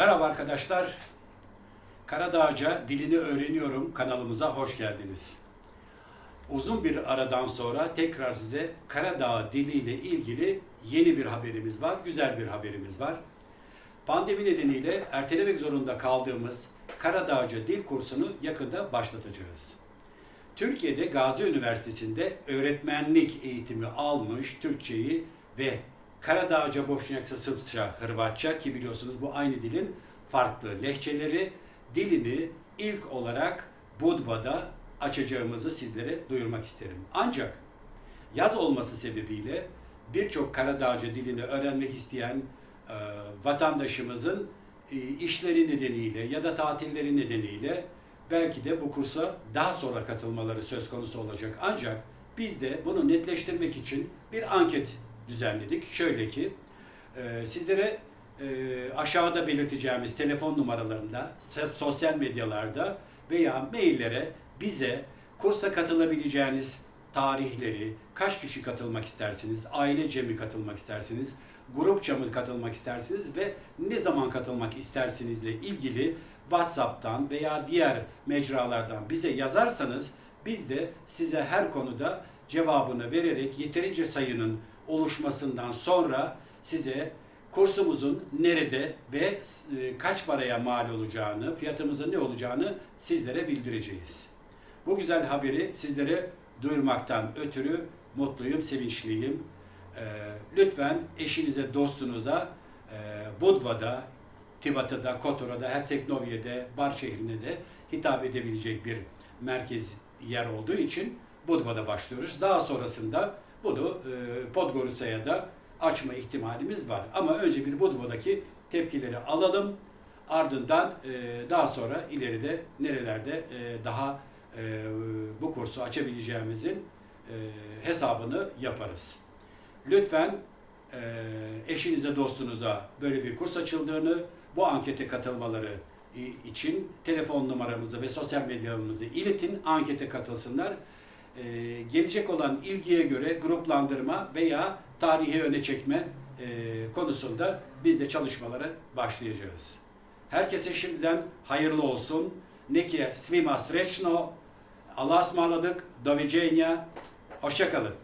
Merhaba arkadaşlar. Karadağca dilini öğreniyorum kanalımıza hoş geldiniz. Uzun bir aradan sonra tekrar size Karadağ diliyle ilgili yeni bir haberimiz var, güzel bir haberimiz var. Pandemi nedeniyle ertelemek zorunda kaldığımız Karadağca dil kursunu yakında başlatacağız. Türkiye'de Gazi Üniversitesi'nde öğretmenlik eğitimi almış Türkçeyi ve Karadağca, Boşnakça, Sırpça, Hırvatça ki biliyorsunuz bu aynı dilin farklı lehçeleri dilini ilk olarak Budva'da açacağımızı sizlere duyurmak isterim. Ancak yaz olması sebebiyle birçok Karadağca dilini öğrenmek isteyen e, vatandaşımızın e, işleri nedeniyle ya da tatilleri nedeniyle belki de bu kursa daha sonra katılmaları söz konusu olacak. Ancak biz de bunu netleştirmek için bir anket düzenledik. Şöyle ki e, sizlere e, aşağıda belirteceğimiz telefon numaralarında, sosyal medyalarda veya maillere bize kursa katılabileceğiniz tarihleri, kaç kişi katılmak istersiniz, ailece mi katılmak istersiniz, grupça mı katılmak istersiniz ve ne zaman katılmak istersinizle ilgili WhatsApp'tan veya diğer mecralardan bize yazarsanız biz de size her konuda cevabını vererek yeterince sayının oluşmasından sonra size kursumuzun nerede ve e, kaç paraya mal olacağını, fiyatımızın ne olacağını sizlere bildireceğiz. Bu güzel haberi sizlere duyurmaktan ötürü mutluyum, sevinçliyim. Ee, lütfen eşinize, dostunuza e, Budva'da, Tivata'da, Kotora'da, Herceg-Novi'de, Bar şehrine de hitap edebilecek bir merkez yer olduğu için Budva'da başlıyoruz. Daha sonrasında bunu e, Podgorica'ya da açma ihtimalimiz var. Ama önce bir Budva'daki tepkileri alalım. Ardından e, daha sonra ileride nerelerde e, daha e, bu kursu açabileceğimizin e, hesabını yaparız. Lütfen e, eşinize, dostunuza böyle bir kurs açıldığını, bu ankete katılmaları için telefon numaramızı ve sosyal medyamızı iletin, ankete katılsınlar. E, gelecek olan ilgiye göre gruplandırma veya tarihi öne çekme e, konusunda biz de çalışmalara başlayacağız. Herkese şimdiden hayırlı olsun. Neki svima srećno. Allah'a ısmarladık. Do viđenja. Hoşçakalın.